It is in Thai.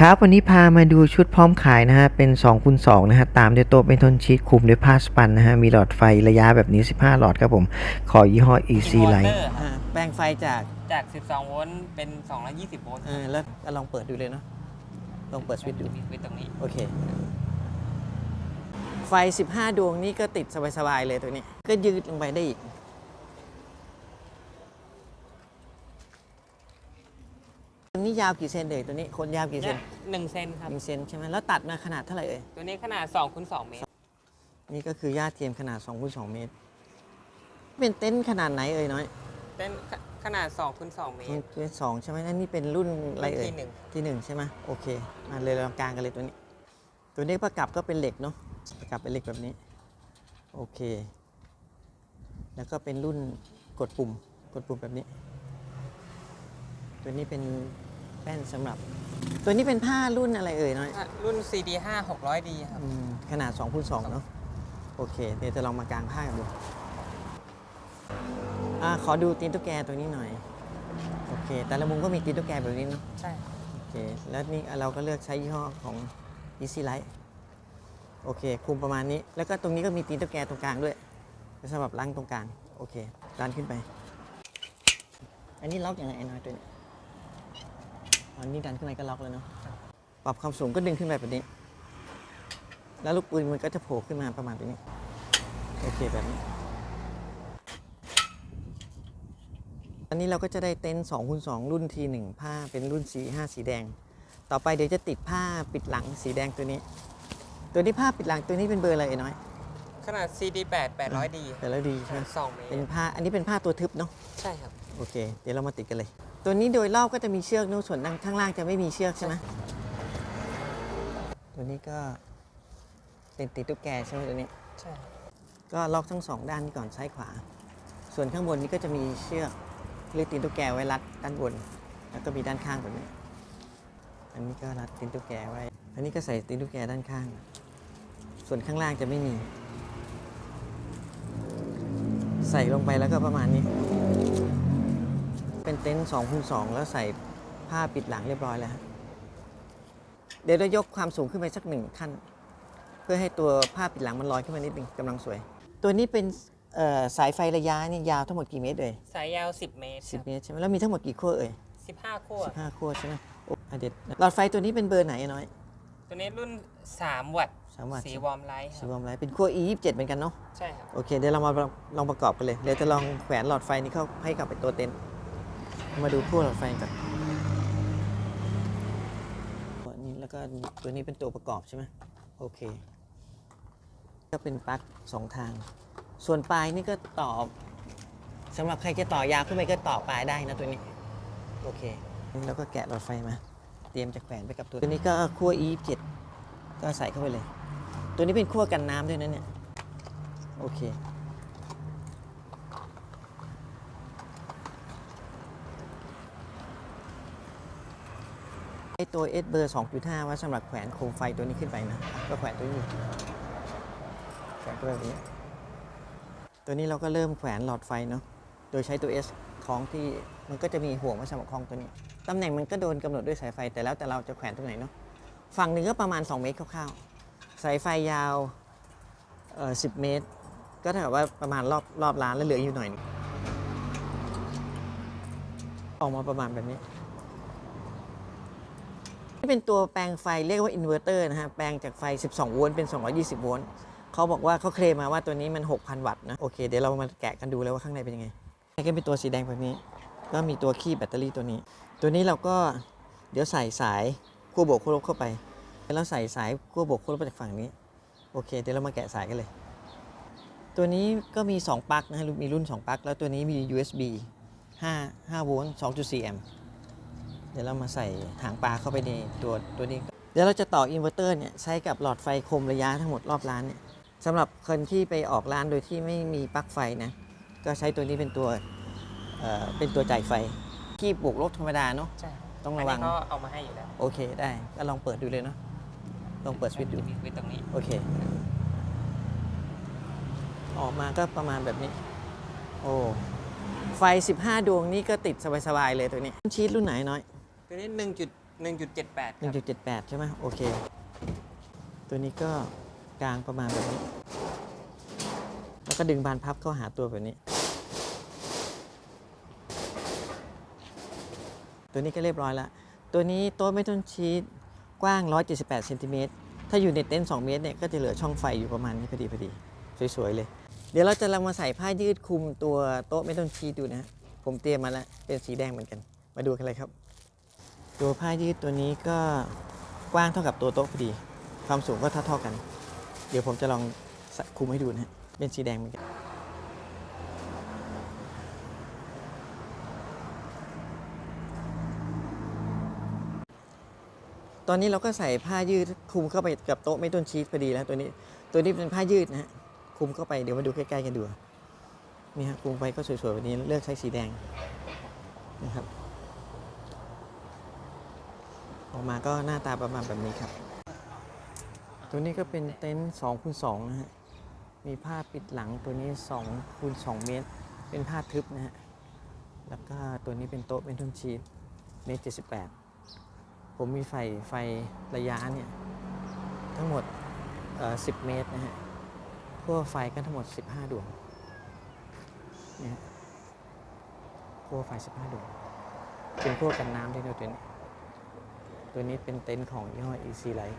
ครับวันนี้พามาดูชุดพร้อมขายนะฮะเป็น2คูณ2นะฮะตามด้วยโต๊ะเป็นทนชีตคลุมด้วยผ้าสปันนะฮะมีหลอดไฟระยะแบบนี้ 15 หลอดครับผม ขอยี่ห้อ Easy Light อินเวอร์เตอร์ครับอ่าแปลงไฟจากจาก 12 โวลต์เป็น 220 โวลต์เออแล้วลองเปิดดูเลยเนาะลองเปิดสวิตช์ดู มีสวิตช์ตรงนี้ โอเค ไฟ 15 ดวงนี้ก็ติดสบาย ๆ เลยตัวนี้ ก็ยืดลงไปได้อีก ตัว นี้ยาวกี่เซนเอ่ยตัวนี้คนยาวกี่เซเนี่นยหนึ่งเซนครับ หนึ่งเซนใช่ไหมแล้วตัดมาขนาดเท่าไหร่เอ่ยตัวนี้ขนาด2คูณ2เมตร นี่ก็คือหญ้าเทียมขนาด2คูณ2เมตร เป็นเต็นท์ขนาดไหนเอ่ยน้อยเป็นขขนาด2คูณ2เมตร เป็นสองใช่ไหมนั่นนี่เป็นรุ่นอะไรเอ่ยที่หนึ่ง ที่หนึ่งใช่ไหมโอเคมาเลยเรากลางกันเลยตัวนี้ ตัวนี้ประกับก็เป็นเหล็กเนาะประกับเป็นเหล็กแบบนี้โอเค แล้วก็เป็นรุ่นกดปุ่มกดปุ่มแบบนี้ ตัวนี้เป็น แป้นสำหรับ ตัวนี้เป็นผ้ารุ่นอะไรเอ่ยน้อยอะรุ่น CD 5 600D ครับ อืมขนาด2คูณ2เนาะโอเค เดี๋ยวจะลองมากางผ้ากันดูอ่าขอดูตีนตุ๊กแกตัวนี้หน่อย โอเค แต่ละมุมก็มีตีนตุ๊กแกแบบนี้เนาะ ใช่ โอเค แล้วนี่เราก็เลือกใช้ยี่ห้อของ Easy Light โอเค คุมประมาณนี้ แล้วก็ตรงนี้ก็มีตีนตุ๊กแกตรงกลางด้วยสำหรับล้างตรงกลาง โอเค ดันขึ้นไป อันนี้ล็อกยังไงไอ้น้อยตัวนี้ อันนี้ดันขึ้นไปก็ล็อกแล้วเนาะ ปรับความสูงก็ดึงขึ้นไปแบบนี้ แล้วลูกปืนมันก็จะโผล่ขึ้นมาประมาณแบบนี้ โอเคแบบนี้ อันนี้เราก็จะได้เต็นท์2คูณ2รุ่นที1ผ้าเป็นรุ่นสี5สีแดง ต่อไปเดี๋ยวจะติดผ้าปิดหลังสีแดงตัวนี้ ตัวนี้ผ้าปิดหลังตัวนี้เป็นเบอร์อะไรไอ้น้อย ขนาด CD 8 800D แต่แล้วดีใช่ไหม2เมตเป็นรผ้า อันนี้เป็นผ้าตัวทึบเนาะ ใช่ครับ โอเค เดี๋ยวเรามาติดกันเลย ตัวนี้โดยรอบก็จะมีเชือกนู้นส่วนด้านข้างล่างจะไม่มีเชือกใช่ไหมตัวนี้ก็เป็นติดตุ๊กแกใช่ไหมตัวนี้ ใช่ ก็ล็อกทั้งสองด้านนี้ก่อนซ้ายขวา ส่วนข้างบนนี้ก็จะมีเชือกหรือตีนตุ๊กแกไว้รัดด้านบน แล้วก็มีด้านข้างแบบนี้ อันนี้ก็รัดตีนตุ๊กแกไว้ อันนี้ก็ใส่ตีนตุ๊กแกด้านข้าง ส่วนข้างล่างจะไม่มี ใส่ลงไปแล้วก็ประมาณนี้ เป็นเต็นท์สองคูณสองแล้วใส่ผ้าปิดหลังเรียบร้อยแล้วฮะเดี๋ยวเรายกความสูงขึ้นไปสักหนึ่งขั้น เพื่อให้ตัวผ้าปิดหลังมันลอยขึ้นมานิดนึงกำลังสวย ตัวนี้เป็นเอ่อสายไฟระยะนี่ยาวทั้งหมดกี่เมตรเอ่ยสายยาว 10 เมตรสิบเมตรใช่ไหมแล้วมีทั้งหมดกี่ขั้วเอ่ย15ขั้วสิบห้าขั้วใช่ไหมโอ้อะเด็ดหลอดไฟตัวนี้เป็นเบอร์ไหนอะน้อย ตัวนี้รุ่น 3 วัตต์สามวัตต์สีวอร์มไลท์คสีรับวอมไลท์เป็นขั้ว E 2 7เหมือนกันเนาะใช่ครับโอเคเดี๋ยวเรามาลองประกอบกันเลยเดี๋ยวจะลองแขวนหลอดไฟนี้เข้าให้กับไปตัวเต็นท์ มาดูขั้วหลอดไฟกันตัวนี้แล้วก็ตัวนี้เป็นตัวประกอบใช่ไหมโอเค ก็เป็นปลั๊กสองทาง ส่วนปลายนี่ก็ต่อสำหรับใครจะต่อยาวขึ้นไปก็ต่อปลายได้นะตัวนี้ โอเค แล้วก็แกะหลอดไฟมา เตรียมจะแขวนไปกับตัวตัวนี้ก็ขั้ว E 7 ก็ใส่เข้าไปเลย ตัวนี้เป็นขั้วกันน้ำด้วยนะเนี่ย โอเค ไอตัว S เบอร์ 2.5 ไว้สำหรับแขวนโคมไฟตัวนี้ขึ้นไปนะ ก็แขวนตัวนี้แขวนตัวแบบนี้ ตัวนี้เราก็เริ่มแขวนหลอดไฟเนาะ โดยใช้ตัว S คล้องที่มันก็จะมีห่วงไว้สำหรับคล้องตัวนี้ ตำแหน่งมันก็โดนกำหนดด้วยสายไฟแต่แล้วแต่เราจะแขวนตรงไหนเนาะ ฝั่งหนึ่งก็ประมาณ 2 เมตรคร่าวๆ สายไฟยาวเอ่อ10 เมตร ก็เท่ากับว่าประมาณรอบรอบร้านแล้วเหลืออยู่หน่อยนึงออกมาประมาณแบบนี้ นี่เป็นตัวแปลงไฟเรียกว่าอินเวอร์เตอร์นะฮะ แปลงจากไฟ 12 โวลต์เป็น 220 โวลต์เขาบอกว่าเขาเคลมมาว่าตัวนี้มัน 6,000 วัตต์นะ โอเค เดี๋ยวเรามาแกะกันดูเลยว่าข้างในเป็นยังไงนี่ก็เป็นตัวสีแดงแบบนี้ ก็มีตัวคีบแบตเตอรี่ตัวนี้ ตัวนี้เราก็เดี๋ยวใส่สายขั้วบวกขั้วลบเข้าไป แล้วใส่สายขั้วบวกขั้วลบจากฝั่งนี้ โอเค เดี๋ยวเรามาแกะสายกันเลย ตัวนี้ก็มี 2 ปลั๊กนะฮะ มีรุ่น 2 ปลั๊ก แล้วตัวนี้มี USB 5 5โวลต์2.4แอมป์ ดี๋ยวเรามาใส่หางปลาเข้าไปในตัวตัวนี้ เดี๋ยวเราจะต่ออินเวอร์เตอร์เนี่ยใช้กับหลอดไฟคมระยะทั้งหมดรอบร้านเนี่ยสำหรับคนที่ไปออกร้านโดยที่ไม่มีปลั๊กไฟนะก็ใช้ตัวนี้เป็นตัวเอ่อเป็นตัวจ่ายไฟที่บวกลบธรรมดาเนาะใช่ครับต้องระวัง นนี้เขาเอามาให้อยู่แล้วโอเคได้ก็ลองเปิดดูเลยเนาะลองเปิดสวิตช์ดู มีสวิตช์ตรงนี้ โอเค ออกมาก็ประมาณแบบนี้ โอ้ ไฟ 15 ดวงนี้ก็ติดสบาย ๆ เลยตัวนี้ ชีตรุ่นไหนน้อย ตัวนี้1.78ครับ1.78 ใช่ไหมโอเค ตัวนี้ก็กลางประมาณแบบนี้ แล้วก็ดึงบานพับเข้าหาตัวแบบนี้ ตัวนี้ก็เรียบร้อยแล้วตัวนี้โต๊ะเมทัลชีตกว้าง 178เซนติเมตรถ้าอยู่ในเต็นท์2เมตรเนี่ยก็จะเหลือช่องไฟอยู่ประมาณนี้พอดีพอดีสวยๆเลย เดี๋ยวเราจะลองมาใส่ผ้ายืดคลุมตัวโต๊ะเมทัลชีตดูนะฮะผมเตรียมมาแล้วเป็นสีแดงเหมือนกัน มาดูกันเลยครับ ตัวผ้ายืดตัวนี้ก็กว้างเท่ากับตัวโต๊ะพอดี ความสูงก็เท่าๆกัน เดี๋ยวผมจะลองคุมให้ดูนะฮะเป็นสีแดงเหมือนกันตอนนี้เราก็ใส่ผ้ายืดคุมเข้าไปกับโต๊ะไม่ต้นชีสพอดีแล้วตัวนี้ ตัวนี้เป็นผ้ายืดนะฮะคุมเข้าไปเดี๋ยวมาดูใกล้ๆกันดูนี่ฮะคุมไปก็สวยๆแบบนี้เลือกใช้สีแดงนะครับ ออกมาก็หน้าตาประมาณแบบนี้ครับ ตัวนี้ก็เป็นเต็นท์2คูณ2นะฮะ มีผ้าปิดหลังตัวนี้2คูณ2เมตร เป็นผ้าทึบนะฮะ แล้วก็ตัวนี้เป็นโต๊ะเป็นทุนชีตเมตร78ผมมีไฟไฟระยะเนี่ยทั้งหมดเอ่อ10เมตรนะฮะขั้วไฟก็ทั้งหมด15ดวงเนี่ยฮะขั้วไฟ15ดวงเป็นขั้วกกันน้ำด้วยนะตัวนี้ ตัวนี้เป็นเต็นท์ของยี่ห้อ EC Light